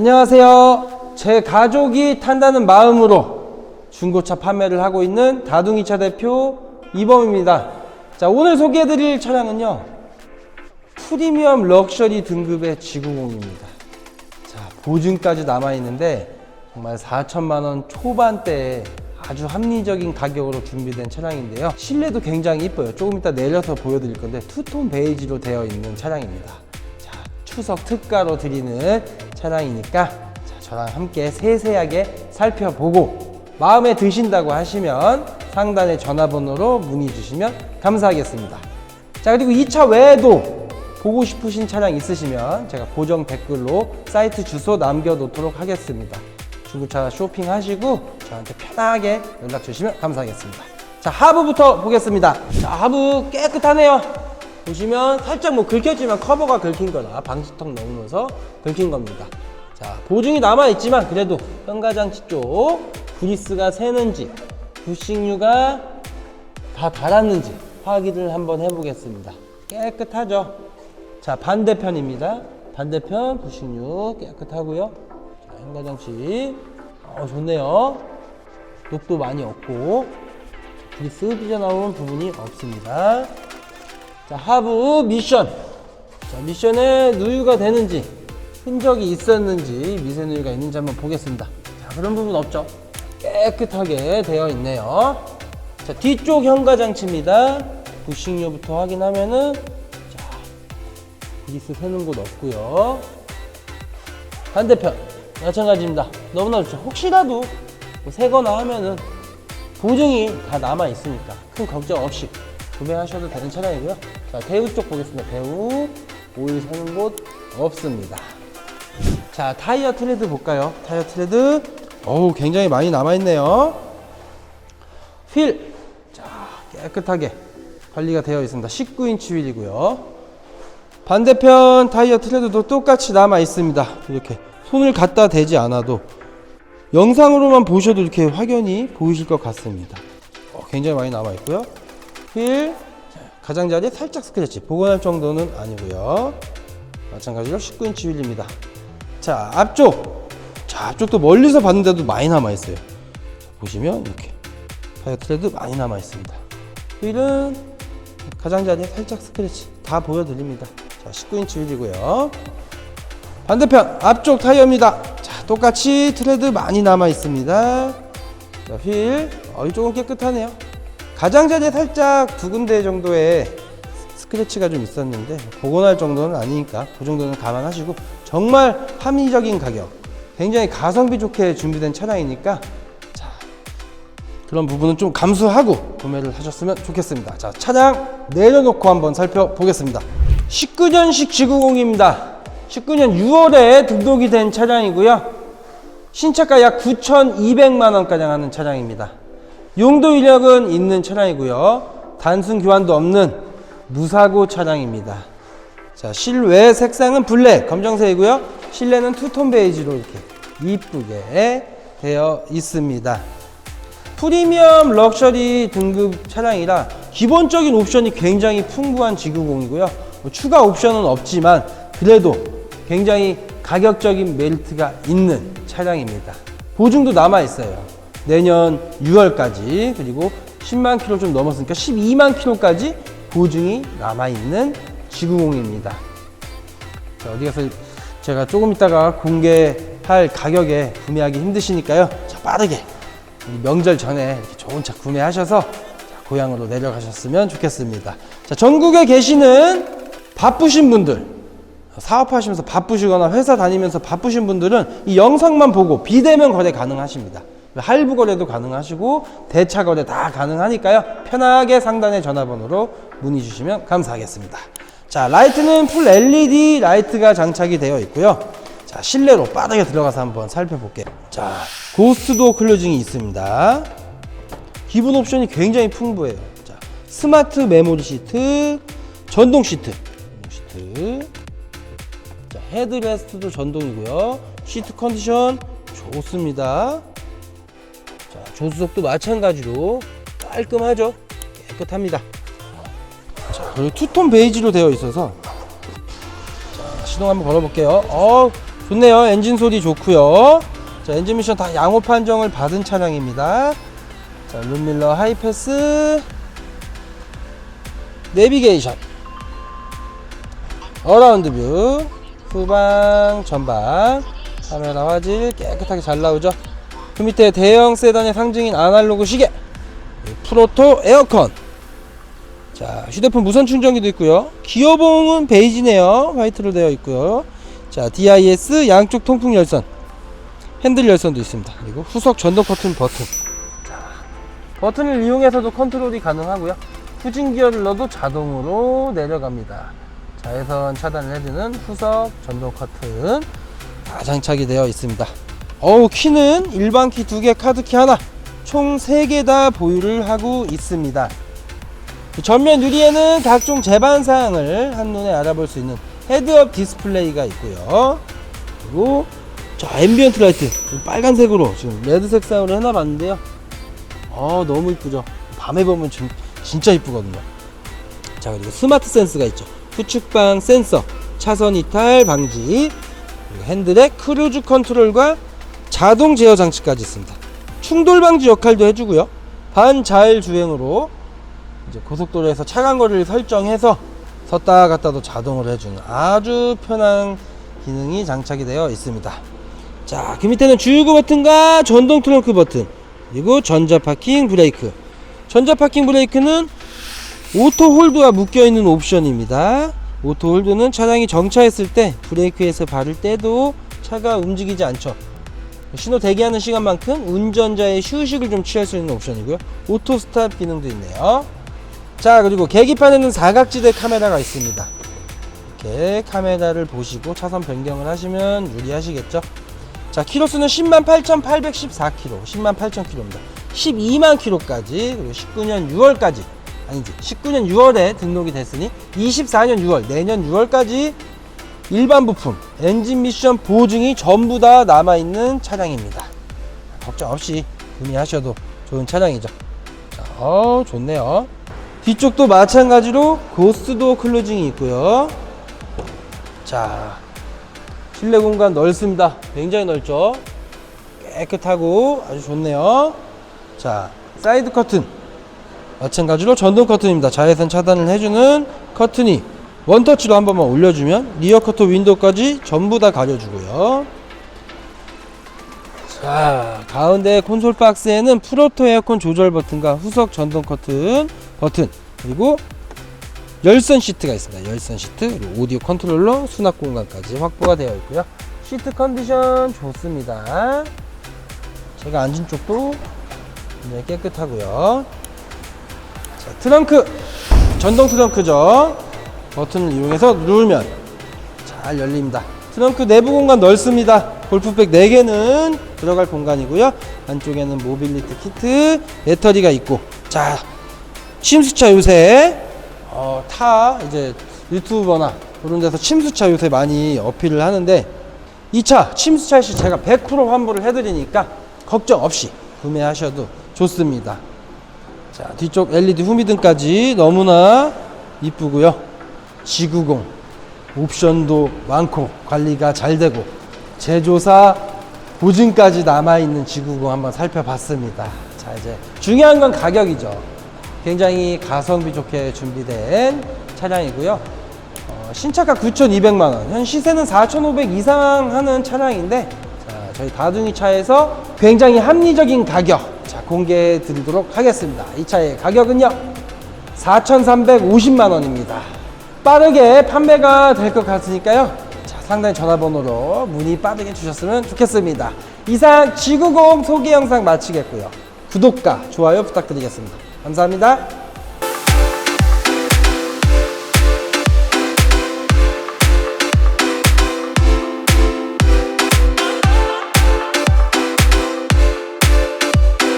안녕하세요. 제 가족이 탄다는 마음으로 중고차 판매를 하고 있는 다둥이차 대표 이범입니다. 자, 오늘 소개해드릴 차량은요. 프리미엄 럭셔리 등급의 지구공입니다. 자, 보증까지 남아있는데 정말 4천만 원 초반대에 아주 합리적인 가격으로 준비된 차량인데요. 실내도 굉장히 이뻐요. 조금 이따 내려서 보여드릴 건데 투톤 베이지로 되어 있는 차량입니다. 자, 추석 특가로 드리는 차량이니까 자, 저랑 함께 세세하게 살펴보고 마음에 드신다고 하시면 상단의 전화번호로 문의 주시면 감사하겠습니다. 자 그리고 이 차 외에도 보고 싶으신 차량 있으시면 제가 고정 댓글로 사이트 주소 남겨놓도록 하겠습니다. 중고차 쇼핑하시고 저한테 편하게 연락 주시면 감사하겠습니다. 자 하부부터 보겠습니다. 자 하부 깨끗하네요. 보시면 살짝 뭐 긁혔지만 커버가 긁힌 거나 방지턱 넘으면서 긁힌 겁니다. 자 보증이 남아있지만 그래도 현가장치 쪽 그리스가 새는지 부식류가 다 달았는지 확인을 한번 해보겠습니다. 깨끗하죠? 자, 반대편입니다. 반대편 부식류 깨끗하고요. 자, 현가장치 어, 좋네요. 녹도 많이 없고 그리스 삐져나온 부분이 없습니다. 자, 하부 미션. 자, 미션에 누유가 되는지 흔적이 있었는지 미세 누유가 있는지 한번 보겠습니다. 자, 그런 부분 없죠? 깨끗하게 되어 있네요. 자, 뒤쪽 현가 장치입니다. 부식료부터 확인하면은 자, 그리스 새는 곳 없고요. 반대편 마찬가지입니다. 너무나 좋죠. 혹시라도 뭐 새거나 하면은 보증이 다 남아 있으니까 큰 걱정 없이 구매하셔도 되는 차량이고요. 자, 대우 쪽 보겠습니다. 대우 오일 새는 곳 없습니다. 자, 타이어 트레드 볼까요? 타이어 트레드 어우, 굉장히 많이 남아 있네요. 휠. 자, 깨끗하게 관리가 되어 있습니다. 19인치 휠이고요. 반대편 타이어 트레드도 똑같이 남아 있습니다. 이렇게 손을 갖다 대지 않아도 영상으로만 보셔도 이렇게 확연히 보이실 것 같습니다. 어, 굉장히 많이 남아 있고요. 휠 자, 가장자리에 살짝 스크래치 복원할 정도는 아니고요. 마찬가지로 19인치 휠입니다. 자 앞쪽 자 앞쪽도 멀리서 봤는데도 많이 남아 있어요. 보시면 이렇게 타이어 트레드 많이 남아 있습니다. 휠은 가장자리에 살짝 스크래치 다 보여드립니다. 자 19인치 휠이고요. 반대편 앞쪽 타이어입니다. 자 똑같이 트레드 많이 남아 있습니다. 자, 휠 어, 이쪽은 깨끗하네요. 가장자리에 살짝 두 군데 정도의 스크래치가 좀 있었는데 복원할 정도는 아니니까 그 정도는 감안하시고 정말 합리적인 가격 굉장히 가성비 좋게 준비된 차량이니까 자 그런 부분은 좀 감수하고 구매를 하셨으면 좋겠습니다. 자 차량 내려놓고 한번 살펴보겠습니다. 19년식 지구공입니다. 19년 6월에 등록이 된 차량이고요. 신차가 약 9,200만 원가량 하는 차량입니다 용도 이력은 있는 차량이고요 단순 교환도 없는 무사고 차량입니다. 자, 실외 색상은 블랙, 검정색이고요. 실내는 투톤 베이지로 이렇게 이쁘게 되어 있습니다. 프리미엄 럭셔리 등급 차량이라 기본적인 옵션이 굉장히 풍부한 지구공이고요. 뭐 추가 옵션은 없지만 그래도 굉장히 가격적인 메리트가 있는 차량입니다. 보증도 남아 있어요. 내년 6월까지 그리고 10만 킬로 좀 넘었으니까 12만 킬로까지 보증이 남아 있는 지구공입니다. 자, 어디 가서 제가 조금 있다가 공개할 가격에 구매하기 힘드시니까요. 자, 빠르게 명절 전에 이렇게 좋은 차 구매하셔서 자, 고향으로 내려가셨으면 좋겠습니다. 자, 전국에 계시는 바쁘신 분들, 사업하시면서 바쁘시거나 회사 다니면서 바쁘신 분들은 이 영상만 보고 비대면 거래 가능하십니다. 할부 거래도 가능하시고 대차 거래 다 가능하니까요. 편하게 상단의 전화번호로 문의 주시면 감사하겠습니다. 자, 라이트는 풀 LED 라이트가 장착이 되어 있고요. 자, 실내로 빠르게 들어가서 한번 살펴볼게요. 자, 고스트도 클로징이 있습니다. 기본 옵션이 굉장히 풍부해요. 자, 스마트 메모리 시트, 전동 시트, 시트. 자, 헤드레스트도 전동이고요. 시트 컨디션 좋습니다. 자, 조수석도 마찬가지로 깔끔하죠? 깨끗합니다. 자, 그리고 투톤 베이지로 되어 있어서 자, 시동 한번 걸어볼게요. 어, 좋네요. 엔진 소리 좋고요. 자, 엔진 미션 다 양호 판정을 받은 차량입니다. 자, 룸밀러 하이패스 내비게이션 어라운드 뷰 후방 전방 카메라 화질 깨끗하게 잘 나오죠 그 밑에 대형 세단의 상징인 아날로그 시계. 프로토 에어컨. 자 휴대폰 무선 충전기도 있고요. 기어봉은 베이지네요. 화이트로 되어 있고요. 자 DIS 양쪽 통풍 열선. 핸들 열선도 있습니다. 그리고 후석 전동 버튼 버튼. 자 버튼을 이용해서도 컨트롤이 가능하고요. 후진 기어를 넣어도 자동으로 내려갑니다. 자외선 차단을 해주는 후석 전동 커튼 다 장착이 되어 있습니다 어우 키는 일반 키두개 카드 키 하나. 총세개다 보유를 하고 있습니다. 전면 유리에는 각종 제반 사항을 한눈에 알아볼 수 있는 헤드업 디스플레이가 있고요. 그리고 자 앰비언트 라이트 빨간색으로 지금 레드 색상으로 해놔봤는데요. 어 너무 이쁘죠? 밤에 보면 진, 진짜 이쁘거든요. 자 그리고 스마트 센스가 있죠. 후측방 센서 차선 이탈 방지 핸들에 크루즈 컨트롤과 자동 제어 장치까지 있습니다 충돌 방지 역할도 해주고요 반자율 주행으로 이제 고속도로에서 차간 거리를 설정해서 섰다 갔다도 자동으로 해주는 아주 편한 기능이 장착이 되어 있습니다 자 그 밑에는 주유구 버튼과 전동 트렁크 버튼 그리고 전자 파킹 브레이크 전자 파킹 브레이크는 오토 홀드와 묶여 있는 옵션입니다. 오토 홀드는 차량이 정차했을 때 브레이크에서 발을 떼도 차가 움직이지 않죠. 신호 대기하는 시간만큼 운전자의 휴식을 좀 취할 수 있는 옵션이고요. 오토 스탑 기능도 있네요. 자, 그리고 계기판에는 사각지대 카메라가 있습니다. 이렇게 카메라를 보시고 차선 변경을 하시면 유리하시겠죠. 자, 키로수는 10만 8,814km, 10만 8,000km입니다. 12만 km까지, 그리고 19년 6월까지, 아니지, 19년 6월에 등록이 됐으니 24년 6월, 내년 6월까지 일반 부품, 엔진 미션 보증이 전부 다 남아있는 차량입니다. 걱정 없이 구매하셔도 좋은 차량이죠. 자, 어, 좋네요. 뒤쪽도 마찬가지로 고스도 클로징이 있고요. 자, 실내 공간 넓습니다. 굉장히 넓죠. 깨끗하고 아주 좋네요. 자, 사이드 커튼. 마찬가지로 전동 커튼입니다. 자외선 차단을 해주는 커튼이 원터치로 한 번만 올려주면 리어 커터 윈도우까지 전부 다 가려주고요. 자, 가운데 콘솔 박스에는 프로토 에어컨 조절 버튼과 후석 전동 커튼 버튼 그리고 열선 시트가 있습니다. 열선 시트 그리고 오디오 컨트롤러 수납 공간까지 확보가 되어 있고요. 시트 컨디션 좋습니다. 제가 앉은 쪽도 굉장히 깨끗하고요. 자, 트렁크 전동 트렁크죠. 버튼을 이용해서 누르면 잘 열립니다. 트렁크 내부 공간 넓습니다. 골프백 4개는 들어갈 공간이고요. 안쪽에는 모빌리티 키트, 배터리가 있고 자 침수차 요새 어, 타 이제 유튜버나 그런 데서 침수차 요새 많이 어필을 하는데 이 차 침수차 시 제가 100% 환불을 해드리니까 걱정 없이 구매하셔도 좋습니다. 자 뒤쪽 LED 후미등까지 너무나 이쁘고요. 지구공 옵션도 많고 관리가 잘 되고 제조사 보증까지 남아있는 지구공 한번 살펴봤습니다. 자 이제 중요한 건 가격이죠. 굉장히 가성비 좋게 준비된 차량이고요. 어, 신차가 9,200만 원, 현 시세는 4,500 이상 하는 차량인데 자, 저희 다둥이 차에서 굉장히 합리적인 가격 자, 공개해 드리도록 하겠습니다. 이 차의 가격은요. 4,350만 원입니다. 빠르게 판매가 될 것 같으니까요. 자, 상단의 전화번호로 문의 빠르게 주셨으면 좋겠습니다. 이상 지구공 소개 영상 마치겠고요. 구독과 좋아요 부탁드리겠습니다. 감사합니다.